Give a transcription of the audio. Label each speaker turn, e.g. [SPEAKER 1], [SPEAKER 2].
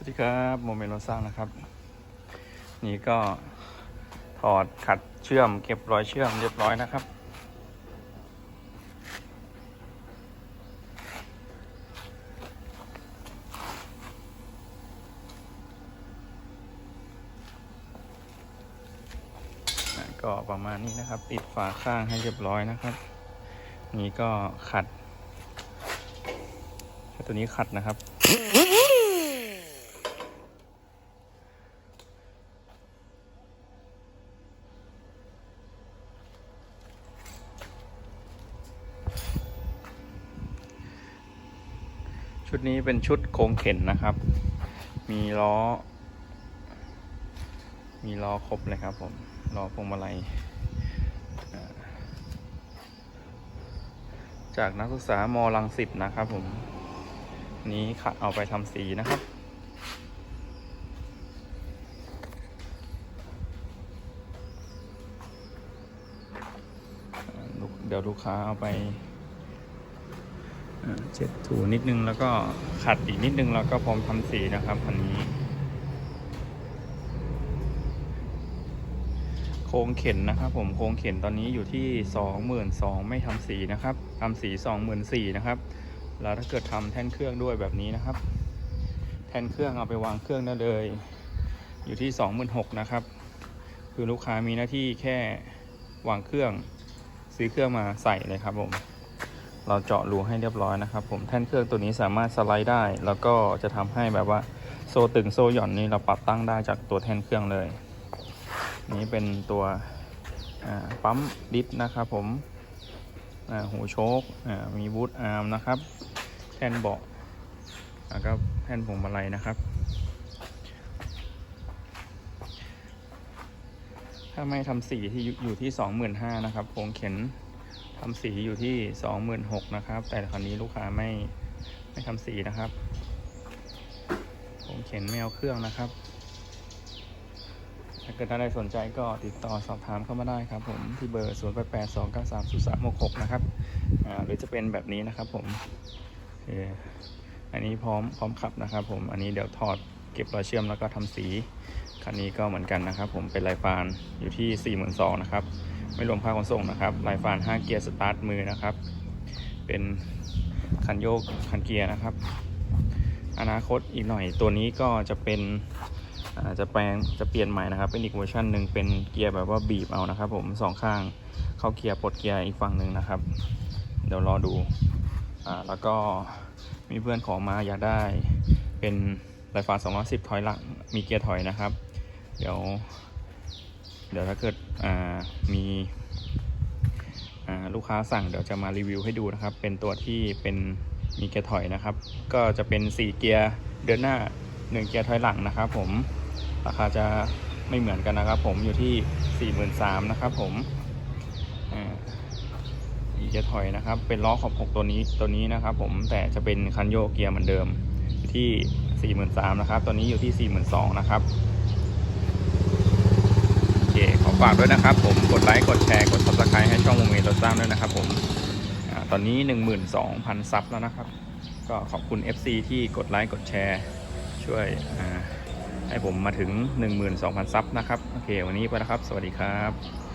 [SPEAKER 1] วัสดีครับโมเมนต์รถสร้างนะครับ นี่ก็ถอดขัดเชื่อม เก็บรอยเชื่อมเรียบร้อยนะครับ ก็ประมาณนี้นะครับ ปิดฝาข้างให้เรียบร้อยนะครับ นี่ก็ขัด ตัวนี้ขัดนะครับ ชุดนี้เป็นชุดโครงเข็นนะครับ มีล้อ มีล้อครบเลยครับผม ล้อพวงมาลัย จากนักศึกษามอลังสิตนะครับผม นี้ขัดเอาไปทำสีนะครับเดี๋ยวลูกค้าเอาไป เช็ดถูนิดนึงแล้วก็ขัดอีกนิดนึงแล้วก็พร้อมทำสีนะครับคันนี้ โครงเข็นนะครับ ผมโครงเข็นตอนนี้อยู่ที่สองหมื่นสองไม่ทำสีนะครับทำสีสองหมื่นสี่นะครับแล้วถ้าเกิดทำแท่นเครื่องด้วยแบบนี้นะครับ แท่นเครื่องเอาไปวางเครื่องได้เลย อยู่ที่สองหมื่นหกนะครับ คือลูกค้ามีหน้าที่แค่วางเครื่องซื้อเครื่องมาใส่เลยครับผม เราเจาะรูให้เรียบร้อยนะครับ ผมแท่นเครื่องตัวนี้สามารถสไลด์ได้ แล้วก็จะทำให้แบบว่าโซ่ตึงโซ่หย่อนนี้เราปรับตั้งได้จากตัวแท่นเครื่องเลย นี้เป็นตัวปั๊มดิสนะครับผมหูโชคมีบูทอาร์มนะครับแท่นเบาะแล้วก็แท่นพวงมาลัยนะครับ ถ้าไม่ทำสีที่อยู่ที่สองหมื่นห้านะครับโครงเข็น ทำสีอยู่ที่สองหมื่นหกนะครับ แต่คราวนี้ลูกค้าไม่ไม่ทำสีนะครับโครงเข็นไม่เอาเครื่องนะครับ ถ้าเกิดท่านใดสนใจก็ติดต่อสอบถามเข้ามาได้ครับ ผมที่เบอร์0 8 8 2 9 3 0 3 6 6นะครับหรือจะเป็นแบบนี้นะครับ ผมอันนี้พร้อมพร้อมขับนะครับ ผมอันนี้เดี๋ยวถอดเก็บรอยเชื่อมแล้วก็ทำสีคันนี้ก็เหมือนกันนะครับ ผมเป็นลายฟานอยู่ที่ 4 2 0 0 0นะครับ ไม่รวมค่าขนส่งนะครับลายฟาน 5 เกียร์สตาร์ทมือนะครับ เป็นคันโยกคันเกียร์นะครับ อนาคตอีกหน่อยตัวนี้ก็จะเป็นจะแปลงจะเปลี่ยนใหม่นะครับเป็นอีกเวอร์ชันหนึ่งเป็นเกียร์แบบว่าบีบเอานะครับ ผมสองข้างเข้าเกียร์ปลดเกียร์อีกฝั่งหนึ่งนะครับ เดี๋ยวรอดูอ่าแล้วก็มีเพื่อนขอมาอยากได้เป็นไฟฟ้า210 ถอยหลังมีเกียร์ถอยนะครับ เดี๋ยว เดี๋ยวถ้าเกิดมีลูกค้าสั่งเดี๋ยวจะมารีวิวให้ดูนะครับ เป็นตัวที่เป็นมีเกียร์ถอยนะครับ ก็จะเป็น 4 เกียร์เดินหน้าหนึ่งเกียร์ถอยหลังนะครับ ผมราคาจะไม่เหมือนกันนะครับ ผมอยู่ที่ 43,000นะครับ ผมอีกเกียร์ถอยนะครับ เป็นล้อขอบ6ตัวนี้ตัวนี้นะครับ ผมแต่จะเป็นคันโยกเกียร์เหมือนเดิมที่ 43,000นะครับตัวนี้อยู่ที่ 42,000นะครับ ฝากด้วยนะครับ ผมกดไลค์กดแชร์กด subscribe ให้ช่องโมเมนต์รถสร้างด้วยนะครับ ผมอตอนนี้ 12,000 ซับแล้วนะครับ ก็ขอบคุณ FC ที่กดไลค์กดแชร์ ช่วยให้ผมมาถึง 12,000 ซับนะครับ โอเค วันนี้ไปแล้วครับ สวัสดีครับ